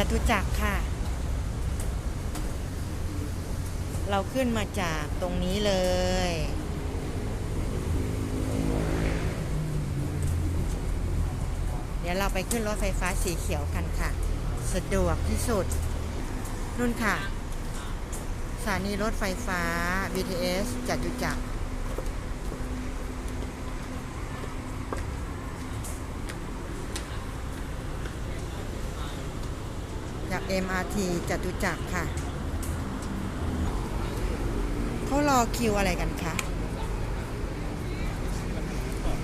จตุจักรค่ะ เราขึ้นมาจากตรงนี้เลย เดี๋ยวเราไปขึ้นรถไฟฟ้าสีเขียวกันค่ะ สะดวกที่สุด นุ่นค่ะสถานีรถไฟฟ้า BTS จตุจักร จาก MRT จตุจักรค่ะ เขารอคิวอะไรกันคะ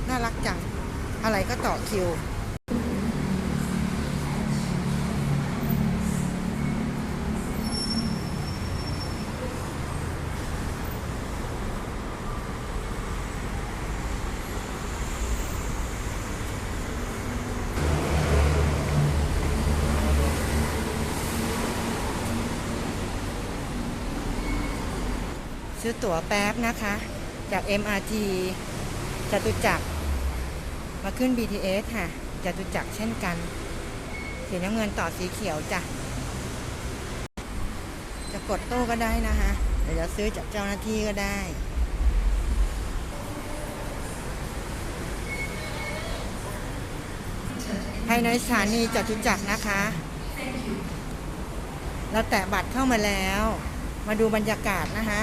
น่ารักจัง อะไรก็ต่อคิว ซื้อตั๋วแป๊บนะคะ จาก MRT จตุจักร มาขึ้น BTS ค่ะจตุจักรเช่นกัน สีน้ำเงินต่อสีเขียวจ้ะ จะกดตู้ก็ได้นะคะเดี๋ยวจะซื้อจากเจ้าหน้าที่ก็ได้ภายในสถานีจตุจักรนะคะ เราแตะบัตรเข้ามาแล้ว มาดูบรรยากาศนะคะ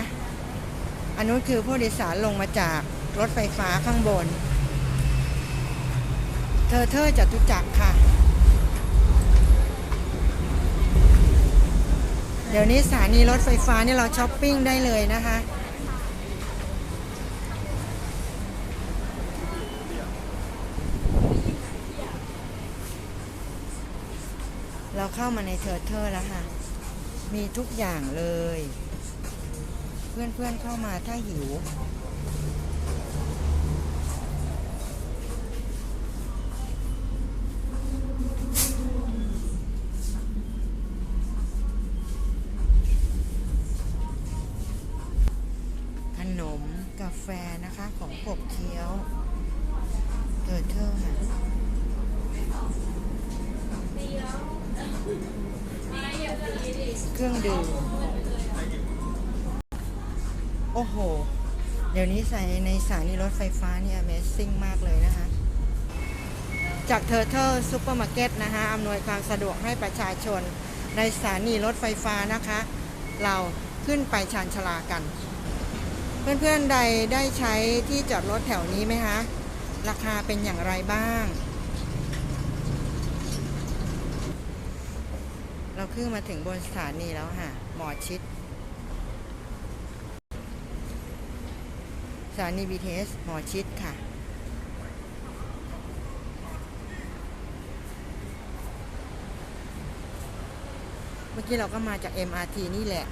อันนู้นคือผู้โดยสารลงมาจากรถไฟฟ้าข้างบน เธอเธอจตุจักรค่ะ เดี๋ยวนี้สถานีรถไฟฟ้านี่เราช้อปปิ้งได้เลยนะคะเราเข้ามาในเทอร์เทอร์แล้วค่ะ มีทุกอย่างเลย เพื่อนๆเข้ามาถ้าหิว ขนมกาแฟนะคะของปกเคี้ยวเทอร์เทอร์ค่ะเครื่องดื่ม โอ้โห เดี๋ยวนี้ใส่ในสถานีรถไฟฟ้าเนี่ Amazing มากเลยนะคะ จากเทอร์เทอร์ซูเปอร์มาร์เก็ตนะคะอำนวยความสะดวกให้ประชาชน ในสถานีรถไฟฟ้านะคะ เราขึ้นไปชานชาลากัน เพื่อนๆใดได้ใช้ที่จอดรถแถวนี้ไหมคะ ราคาเป็นอย่างไรบ้าง เราขึ้นมาถึงบนสถานีแล้วค่ะ หมอชิด ถานี BTS หมอชิดค่ะ เมื่อกี้เราก็มาจาก MRT นี่แหละ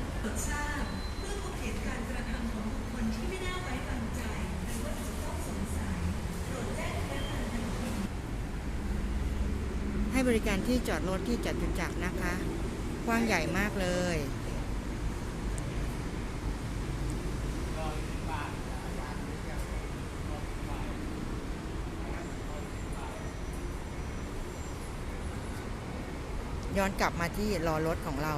ให้บริการที่จอดรถที่จตุจักรนะคะ กว้างใหญ่มากเลย ย้อนกลับมาที่ล้อรถของเรา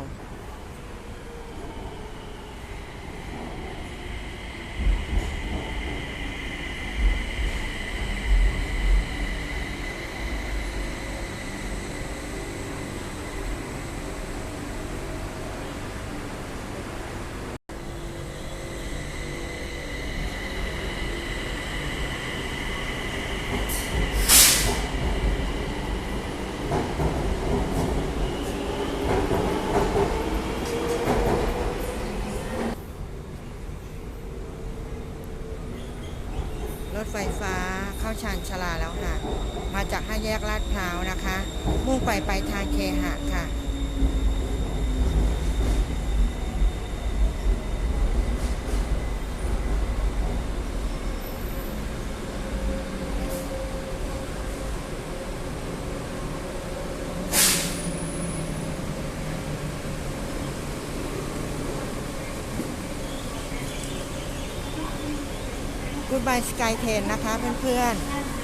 ถไฟฟ้าเข้าชานชลาแล้วค่ะ มาจากห้าแยกลาดพร้าวนะคะ มุ่งไปไปทางเคหะค่ะ Goodbye Sky Train นะคะเพื่อนๆ